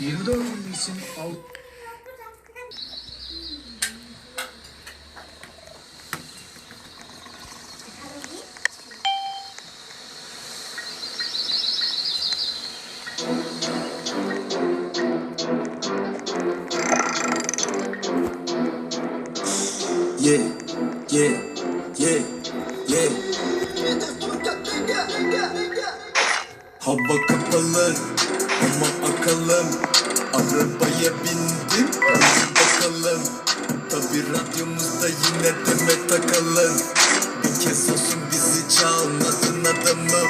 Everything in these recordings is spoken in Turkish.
24 Nisan alt Yeah, yeah, yeah, yeah. Hava kapalı ama akalım Arabaya bindim. Bakalım. Tabi radyomuzda yine deme takalım Bir kez olsun bizi çalmasın adamım.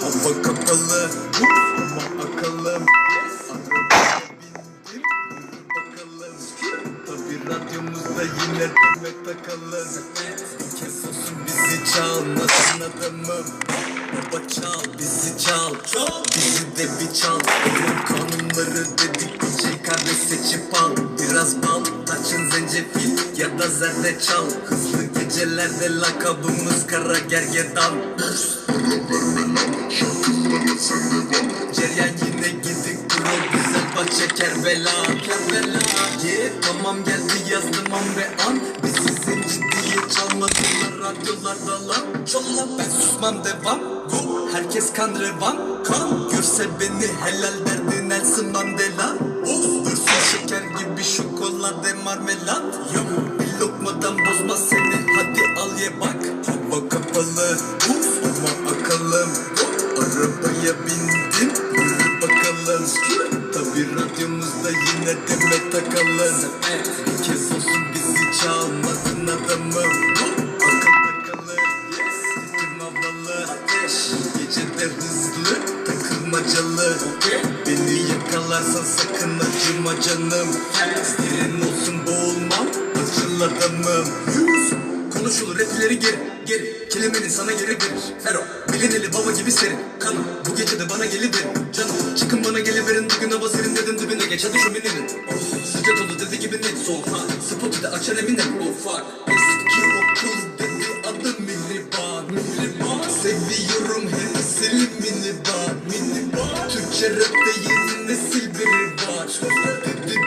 Hava kapalı ama akalım. Arabaya bindim bakalım. Tabi radyomuzda yine deme takalım Bir kez olsun bizi çalmasın adamım. Baba çal bizi çal. Bizi de bir çal. Oyun kanunları dedik Al Biraz bal taçın zencefil ya da zerdeçal. Hızlı gecelerde lakabımız kara gergedan. Ceryan yine gidik bro güzel bahçe Kerbela. Kerbela. Yeah tamam geldi yazdım an ve an Bizi zenci diye çalmadılar radyolarda lan. Çalla ben susmam devam. Bu herkes kan revan. Kan görse beni helal derdi Nelson Mandela. Of dursun şeker gibi şokolade marmelat. Yok bir lokmadan bozma seni. Hadi al ye bak. Hava kapalı. Uf ama akalım. Arabaya bindim. Yürü bakalım. Tabi radyomuzda yine deme takalım. Bir kez olsun bizi çalmadın adamım Akıl takalı Ritim havalı. Gece de hızlı takılmacalı. Beni yakalarsan sakın acıma canım. Derin olsun boğulmam. Açıl adamım Konuşulur rapleri geri geri. Kelimenin sana geri verir. Fero bilineli baba gibi serin. Kanım bu gece de bana geliverin. Canım çıkın bana geliverin. Bugün hava serin dedim dibine geç. Hadi şu mininin oh, Sıcak oldu dedi gibi net. Soğuk ha Spotu da açar eminim. Oh fuck Eski okul dedi. Adı Miniban Miniban Seviyorum hemisili miniban Miniban Türkçe rapte var Dedi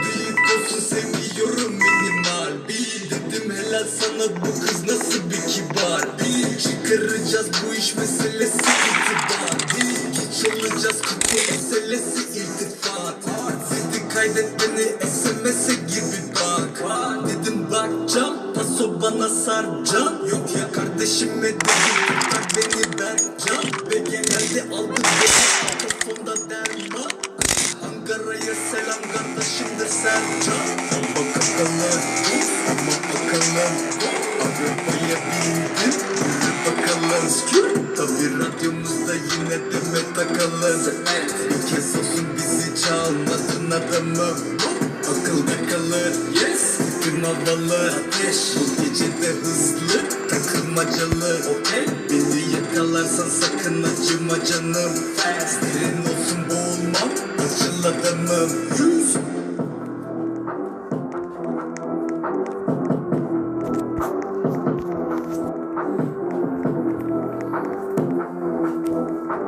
olsun seviyorum minimal Bil dedim sana bu kız nasıl bir kibar Bil çıkaracağız bu iş meselesi itibar. Bil çalacağız kutu meselesi iltifat Dedi kaydet beni SMS'e gibi bak Dedim bakacağım paso bana sarcan Yok ya kardeşime dedim tutar beni Berkcan Ve genelde aldı Ankara'ya selam kardeşimdir Sercan Ama kapalı ama bakalım. Arabaya bindim yürü bakalım. Tabi radyomuzda yine deme takalım. Bir kez olsun bizi çalmadın adamım Akılda kalır yes Ritim havalı. Ateş Bu gece de hızlı takılmacalı. Beni yakalarsan sakın acıma canım. Derin olsun boğulmam Açıl adamım Yüz